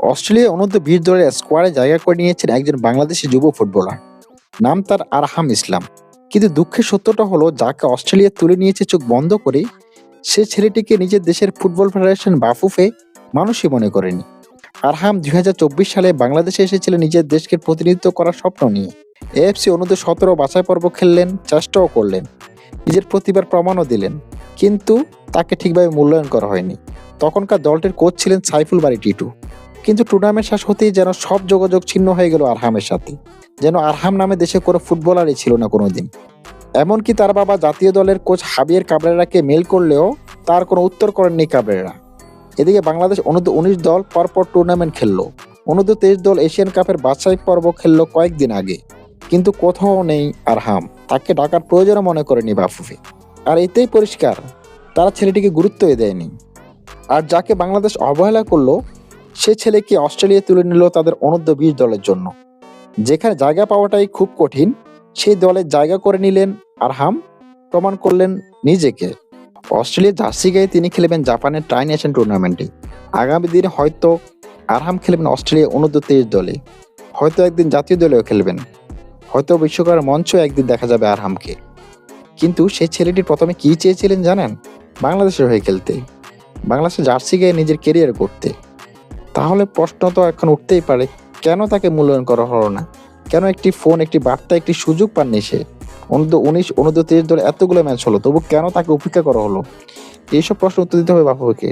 Australia অনূর্ধ্ব বিশ দলের স্কোয়াডে জায়গা করে নিয়েছেন একজন বাংলাদেশি যুব ফুটবলার। নাম তার আরহাম ইসলাম। কিন্তু দুঃখের সত্যটা হলো, যাকে অস্ট্রেলিয়া তুলে নিয়েছে চোখ বন্ধ করে, সে ছেলেটিকে নিজের দেশের ফুটবল ফেডারেশন বাফুফে মানুষই মনে করেনি। আরহাম দুই হাজার চব্বিশ সালে বাংলাদেশে এসেছিলেন নিজের দেশকে প্রতিনিধিত্ব করার স্বপ্ন নিয়ে। এএফসি অনূর্ধ্ব সতেরো বাছাই পর্ব খেললেন, চেষ্টাও করলেন, নিজের প্রতিভার প্রমাণও দিলেন। কিন্তু তাকে ঠিকভাবে মূল্যায়ন করা হয়নি। তখনকার দলটির কোচ ছিলেন সাইফুল বাড়ি টিটু। কিন্তু টুর্নামেন্ট শেষ হতেই যেন সব যোগাযোগ ছিন্ন হয়ে গেল আরহামের সাথে। যেন আরহাম নামে দেশে কোনো ফুটবলারই ছিল না কোনো দিন এমনকি তার বাবা জাতীয় দলের কোচ হাবিয়ের কাবরেরাকে মেল করলেও তার কোনো উত্তর করেননি কাবরেরা। এদিকে বাংলাদেশ অনূর্ধ্ব উনিশ দল পরপর টুর্নামেন্ট খেললো। অনূর্ধ্ব তেইশ দল এশিয়ান কাপের বাছাই পর্ব খেললো কয়েকদিন আগে। কিন্তু কোথাও নেই আরহাম। তাকে ডাকার প্রয়োজনও মনে করেনি বাফুফে। আর এতেই পরিষ্কার, তারা ছেলেটিকে গুরুত্বই দেয়নি। আর যাকে বাংলাদেশ অবহেলা করল সে ছেলেকে অস্ট্রেলিয়া তুলে নিল তাদের অনূর্ধ্ব বিশ দলের জন্য। যেখানে জায়গা পাওয়াটাই খুব কঠিন, সেই দলে জায়গা করে নিলেন আরহাম, প্রমাণ করলেন নিজেকে। অস্ট্রেলিয়ার জার্সি গায়ে তিনি খেলবেন জাপানের ট্রাই নেশন টুর্নামেন্টে। আগামী দিনে হয়তো আরহাম খেলবেন অস্ট্রেলিয়া অনূর্ধ্ব তেইশ দলে। হয়তো একদিন জাতীয় দলেও খেলবেন। হয়তো বিশ্বকাপের মঞ্চ একদিন দেখা যাবে আরহামকে। কিন্তু সেই ছেলেটি প্রথমে কি চেয়েছিলেন জানেন? বাংলাদেশের হয়ে খেলতে। বাংলাদেশের জার্সি গায়ে নিজের কেরিয়ার করতে তাহলে প্রশ্ন তো এখন উঠতেই পারে, কেন তাকে মূল্যায়ন করা হলো না? কেন একটি ফোন, একটি বার্তা, একটি সুযোগ পাননি সে? অনুদ্য উনিশ অনুদ্য তিরিশ দলে এতগুলো ম্যাচ হলো, তবু কেন তাকে উপেক্ষা করা হলো? এইসব প্রশ্ন উত্তর দিতে হবে বাপুকে